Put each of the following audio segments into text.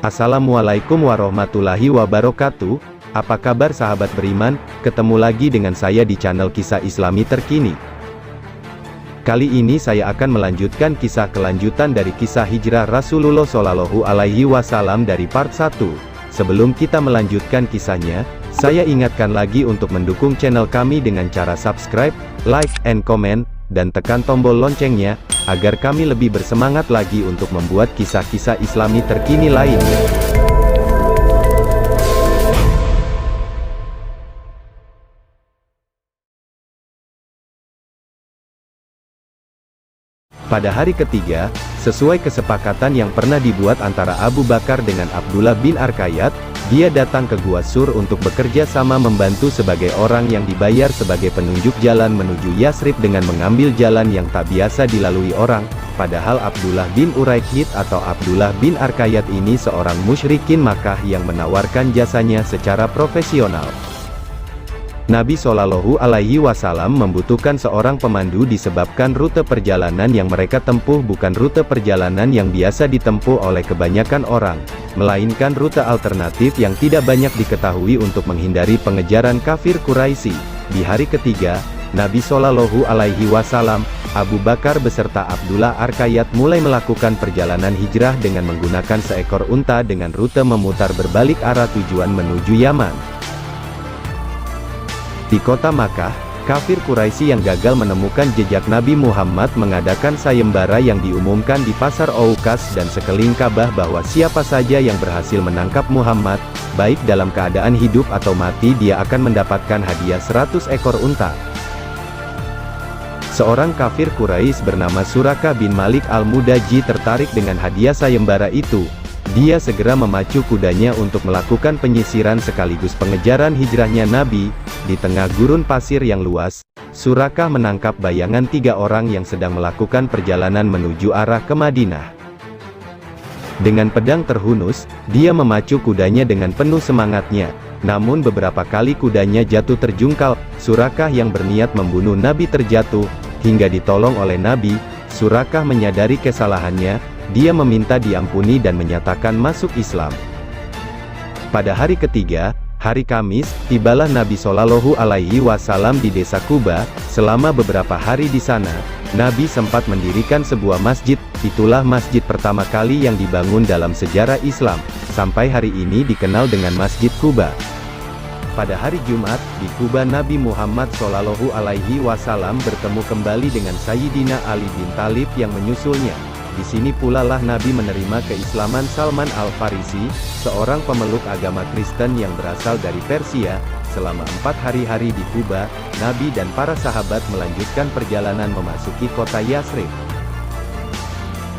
Assalamualaikum warahmatullahi wabarakatuh. Apa kabar sahabat beriman? Ketemu lagi dengan saya di channel Kisah Islami Terkini. Kali ini saya akan melanjutkan kisah kelanjutan dari kisah hijrah Rasulullah Shallallahu Alaihi Wasallam dari part 1. Sebelum kita melanjutkan kisahnya, saya ingatkan lagi untuk mendukung channel kami dengan cara subscribe, like, and comment, dan tekan tombol loncengnya, agar kami lebih bersemangat lagi untuk membuat kisah-kisah islami terkini lainnya. Pada hari ketiga, sesuai kesepakatan yang pernah dibuat antara Abu Bakar dengan Abdullah bin Arkayat, dia datang ke Gua Sur untuk bekerja sama membantu sebagai orang yang dibayar sebagai penunjuk jalan menuju Yasrib dengan mengambil jalan yang tak biasa dilalui orang, padahal Abdullah bin Uraikid atau Abdullah bin Arkayat ini seorang musyrikin Makkah yang menawarkan jasanya secara profesional. Nabi Shallallahu Alaihi Wasallam membutuhkan seorang pemandu disebabkan rute perjalanan yang mereka tempuh bukan rute perjalanan yang biasa ditempuh oleh kebanyakan orang, melainkan rute alternatif yang tidak banyak diketahui untuk menghindari pengejaran kafir Quraisy. Di hari ketiga, Nabi Shallallahu Alaihi Wasallam, Abu Bakar beserta Abdullah Arkayat mulai melakukan perjalanan hijrah dengan menggunakan seekor unta dengan rute memutar berbalik arah tujuan menuju Yaman. Di kota Makkah, kafir Quraisy yang gagal menemukan jejak Nabi Muhammad mengadakan sayembara yang diumumkan di pasar Oukas dan sekeliling Ka'bah bahwa siapa saja yang berhasil menangkap Muhammad, baik dalam keadaan hidup atau mati dia akan mendapatkan hadiah 100 ekor unta. Seorang kafir Quraisy bernama Suraka bin Malik al-Mudaji tertarik dengan hadiah sayembara itu, dia segera memacu kudanya untuk melakukan penyisiran sekaligus pengejaran hijrahnya Nabi, di tengah gurun pasir yang luas, Surakah menangkap bayangan tiga orang yang sedang melakukan perjalanan menuju arah ke Madinah. Dengan pedang terhunus, dia memacu kudanya dengan penuh semangatnya, namun beberapa kali kudanya jatuh terjungkal, Surakah yang berniat membunuh Nabi terjatuh, hingga ditolong oleh Nabi, Surakah menyadari kesalahannya, dia meminta diampuni dan menyatakan masuk Islam. Pada hari ketiga, hari Kamis, tibalah Nabi Shallallahu Alaihi Wasallam di desa Kuba. Selama beberapa hari di sana, Nabi sempat mendirikan sebuah masjid. Itulah masjid pertama kali yang dibangun dalam sejarah Islam. Sampai hari ini dikenal dengan Masjid Kuba. Pada hari Jumat, di Kuba Nabi Muhammad Shallallahu Alaihi Wasallam bertemu kembali dengan Sayyidina Ali bin Talib yang menyusulnya. Di sini pula lah Nabi menerima keislaman Salman Al-Farisi, seorang pemeluk agama Kristen yang berasal dari Persia. Selama empat hari-hari di Kuba, Nabi dan para sahabat melanjutkan perjalanan memasuki kota Yasrib.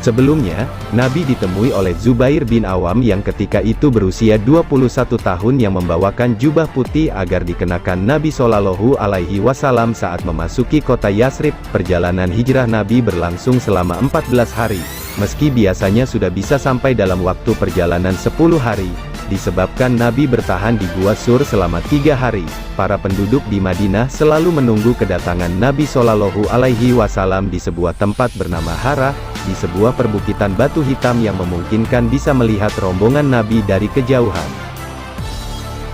Sebelumnya, Nabi ditemui oleh Zubair bin Awam yang ketika itu berusia 21 tahun yang membawakan jubah putih agar dikenakan Nabi Shallallahu Alaihi Wasallam saat memasuki kota Yasrib. Perjalanan hijrah Nabi berlangsung selama 14 hari. Meski biasanya sudah bisa sampai dalam waktu perjalanan 10 hari, disebabkan Nabi bertahan di Gua Sur selama tiga hari. Para penduduk di Madinah selalu menunggu kedatangan Nabi Shallallahu Alaihi Wasallam di sebuah tempat bernama Hara, di sebuah perbukitan batu hitam yang memungkinkan bisa melihat rombongan Nabi dari kejauhan.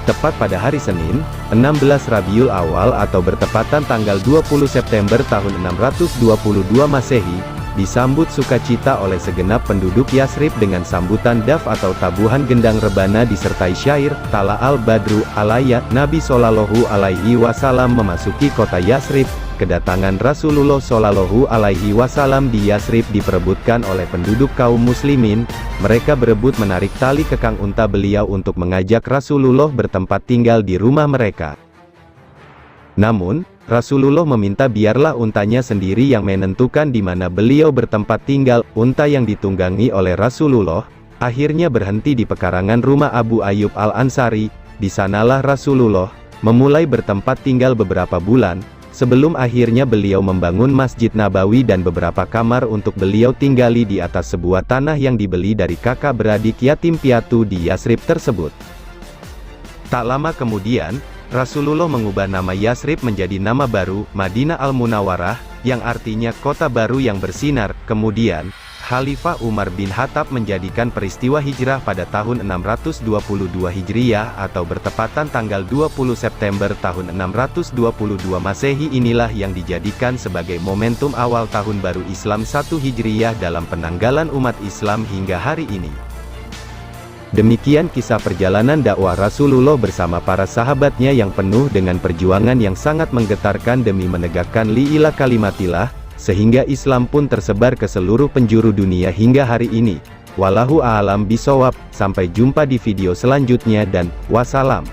Tepat pada hari Senin, 16 Rabiul Awal atau bertepatan tanggal 20 September tahun 622 Masehi, disambut sukacita oleh segenap penduduk Yasrib dengan sambutan daf atau tabuhan gendang rebana disertai syair, Tala al-Badru, alayat, Nabi Shallallahu Alaihi Wasallam memasuki kota Yasrib, kedatangan Rasulullah Shallallahu Alaihi Wasallam di Yasrib diperebutkan oleh penduduk kaum muslimin, mereka berebut menarik tali kekang unta beliau untuk mengajak Rasulullah bertempat tinggal di rumah mereka. Namun, Rasulullah meminta biarlah untanya sendiri yang menentukan di mana beliau bertempat tinggal. Unta yang ditunggangi oleh Rasulullah, akhirnya berhenti di pekarangan rumah Abu Ayyub Al-Ansari. Di sanalah Rasulullah, memulai bertempat tinggal beberapa bulan, sebelum akhirnya beliau membangun Masjid Nabawi dan beberapa kamar untuk beliau tinggali di atas sebuah tanah yang dibeli dari kakak beradik yatim piatu di Yasrib tersebut. Tak lama kemudian, Rasulullah mengubah nama Yasrib menjadi nama baru, Madinah Al-Munawarah, yang artinya kota baru yang bersinar. Kemudian, Khalifah Umar bin Khattab menjadikan peristiwa hijrah pada tahun 622 Hijriah atau bertepatan tanggal 20 September tahun 622 Masehi inilah yang dijadikan sebagai momentum awal tahun baru Islam 1 Hijriah dalam penanggalan umat Islam hingga hari ini. Demikian kisah perjalanan dakwah Rasulullah bersama para sahabatnya yang penuh dengan perjuangan yang sangat menggetarkan demi menegakkan li'ilah kalimatillah, sehingga Islam pun tersebar ke seluruh penjuru dunia hingga hari ini. Wallahu a'lam bisawab, sampai jumpa di video selanjutnya dan wassalam.